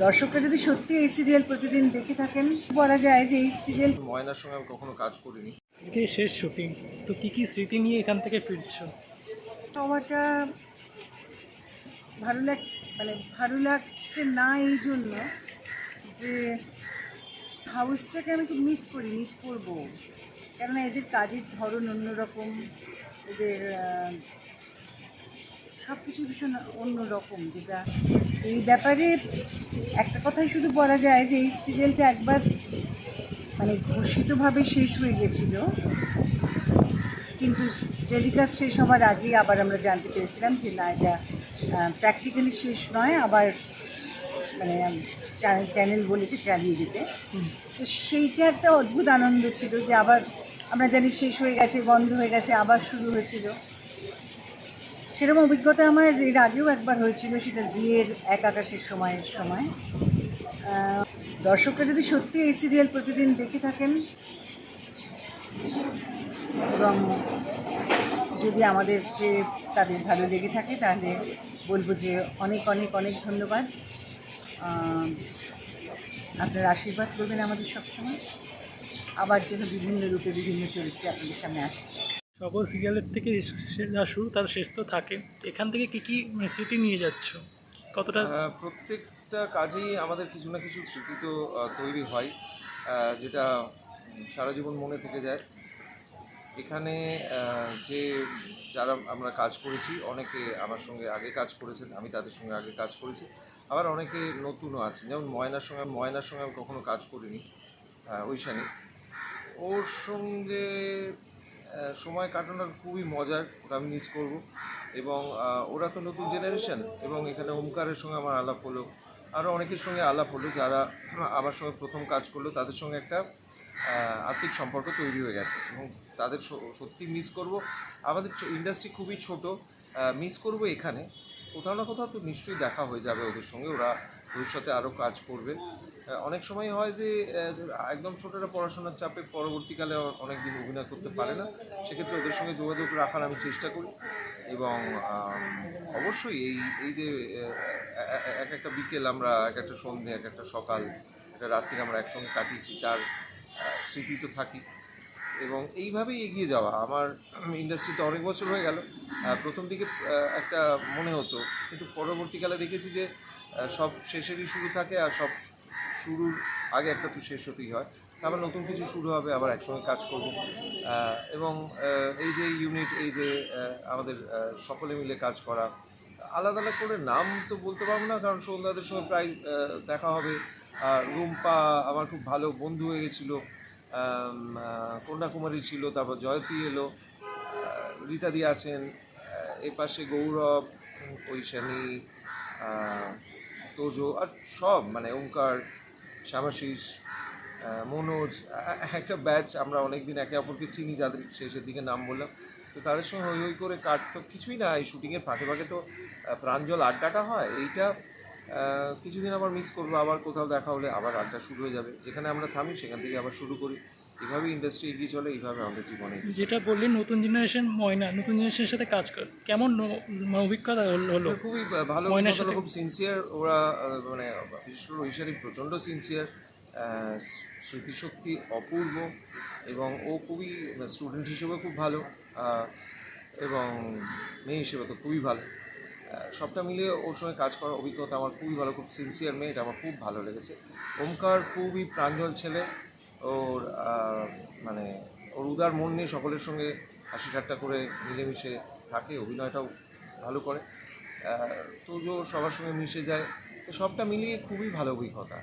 দর্শকরা যদি সত্যি এই সিরিয়াল প্রতিদিন দেখে থাকেন বলা যায় যে এই সিরিয়াল ময়নার সঙ্গে আমি কখনো কাজ করিনি। আজকে শেষ শুটিং তো কি কি স্মৃতি নিয়ে এখান থেকে ফিরছো? হওয়াটা ভালো লাগ মানে ভালো লাগছে না এই জন্য যে হাউসটাকে আমি খুব মিস করি মিস করব। কেননা এদের কাজের ধরন অন্যরকম এদের সব কিছু ভীষণ অন্যরকম যেটা এই ব্যাপারে একটা কথাই শুধু বলা যায় যে এই সিরিয়ালটা একবার মানে ঘোষিতভাবে শেষ হয়ে গেছিল। কিন্তু টেলিকাস্ট শেষ হওয়ার আগেই আবার আমরা জানতে পেরেছিলাম যে না এটা প্র্যাকটিক্যালি শেষ নয় আবার মানে চ্যানেল বলেছে চালিয়ে যেতে তো সেইটা একটা অদ্ভুত আনন্দ ছিল যে আবার আমরা জানি শেষ হয়ে গেছে বন্ধ হয়ে গেছে আবার শুরু হয়েছিল। সেরকম অভিজ্ঞতা আমার এর আগেও একবার হয়েছিল, সেটা জিয়ের এক আকাশের সময়ের সময়। দর্শকরা যদি সত্যি এই সিরিয়াল প্রতিদিন দেখে থাকেন, এবং যদি আমাদেরকে তাদের ভালো লেগে থাকে, তাহলে বলব যে অনেক অনেক অনেক ধন্যবাদ। আপনার আশীর্বাদ করবেন আমাদের সবসময়। আবার যেন বিভিন্ন রূপে বিভিন্ন চরিত্রে আপনাদের সামনে আসে সকল সিরিয়ালের থেকে যা শুরু তার শেষ তো থাকে। এখান থেকে কি কি স্মৃতি নিয়ে যাচ্ছ? কতটা প্রত্যেকটা কাজেই আমাদের কিছু না কিছু স্মৃতি তো তৈরি হয় যেটা সারা জীবন মনে থেকে যায়। এখানে যে যারা আমরা কাজ করেছি, অনেকে আমার সঙ্গে আগে কাজ করেছেন, আমি তাদের সঙ্গে আগে কাজ করেছি। আবার অনেকে নতুনও আছে যেমন ময়নার সঙ্গে ময়নার সঙ্গে আমি কখনো কাজ করিনি ঐশানী ওর সঙ্গে সময় কাটানোর খুবই মজার ওটা আমি মিস করব। এবং ওরা তো নতুন জেনারেশন এবং এখানে ওমকারের সঙ্গে আমার আলাপ হলো। আরও অনেকের সঙ্গে আলাপ হলো যারা আমার সঙ্গে প্রথম কাজ করল, তাদের সঙ্গে একটা আর্থিক সম্পর্ক তৈরি হয়ে গেছে। এবং তাদের সত্যি মিস করব। আমাদের ইন্ডাস্ট্রি খুবই ছোট মিস করব এখানে। কোথাও না কোথাও তো নিশ্চয়ই দেখা হয়ে যাবে ওদের সঙ্গে, ওরা ভবিষ্যতে আরও কাজ করবে। অনেক সময় হয় যে একদম ছোটরা পড়াশোনার চাপে পরবর্তীকালে অনেক দিন অভিনয় করতে পারে না। সেক্ষেত্রে ওদের সঙ্গে যোগাযোগ রাখার আমি চেষ্টা করি। এবং অবশ্যই এই এই যে এক একটা বিকেল আমরা, এক একটা সন্ধে, এক একটা সকাল, একটা রাত্রি আমরা একসঙ্গে কাটিয়েছি, তার স্মৃতি তো থাকি। এবং এইভাবেই এগিয়ে যাওয়া। আমার ইন্ডাস্ট্রিতে অনেক বছর হয়ে গেল। প্রথম দিকে একটা মনে হতো, কিন্তু পরবর্তীকালে দেখেছি যে সব শেষেরই শুরু থাকে আর সব শুরুর আগে একটা তো শেষ হতেই হয়। আবার নতুন কিছু শুরু হবে, আবার একসঙ্গে কাজ করব। এবং এই যে ইউনিট এই যে আমাদের সকলে মিলে কাজ করা, আলাদা আলাদা করে নাম তো বলতে পারব না, কারণ সন্ধ্যাদের সঙ্গে প্রায় দেখা হবে। আর রুম্পা আমার খুব ভালো বন্ধু হয়ে গেছিল। কন্যাকুমারী ছিল তারপর জয়তী এলো রীতাদি আছেন আহ, এ পাশে গৌরব ঐশানী তোজো আর সব মানে ওঙ্কার শ্যামাশিস মনোজ একটা ব্যাচ আমরা অনেক দিন একে অপরকে চিনি যাদের শেষের দিকে নাম বললাম। তো তাদের সঙ্গে হই হই করে কাট তো কিছুই না এই শুটিংয়ের ফাঁকে ফাঁকে তো প্রাঞ্জল আড্ডাটা হয় এইটা কিছুদিন আবার মিস করব আবার কোথাও দেখা হলে আবার আড্ডা শুরু হয়ে যাবে। যেখানে আমরা থামি সেখান থেকে আবার শুরু করি। এইভাবে ইন্ডাস্ট্রি এগিয়ে চলে এইভাবে আমাদের জীবনে যেটা বললেন নতুন জেনারেশন ময়না নতুন জেনারেশনের সাথে কাজ কর কেমন মানে অভিজ্ঞতা হল- খুবই ভালো ময়নার হলো, সাথে- খুব সিনসিয়ার ওরা মানে বিশেষ করে প্রচণ্ড সিনসিয়ার স্মৃতিশক্তি অপূর্ব এবং ও খুবই স্টুডেন্ট হিসেবে খুব ভালো এবং মেয়ে হিসেবে তো খুবই ভালো। সবটা মিলিয়ে ওর সঙ্গে কাজ করার অভিজ্ঞতা আমার খুবই ভালো, খুব সিনসিয়ার মেয়ে, এটা আমার খুব ভালো লেগেছে। ওমকার খুবই প্রাঞ্জল ছেলে, ওর মানে ওর উদার মন নিয়ে সকলের সঙ্গে হাসি ঠাট্টা করে মিলেমিশে থাকে, অভিনয়টাও ভালো করে। তো যে সবার সঙ্গে মিশে যায়, সবটা মিলিয়ে খুবই ভালো অভিজ্ঞতা।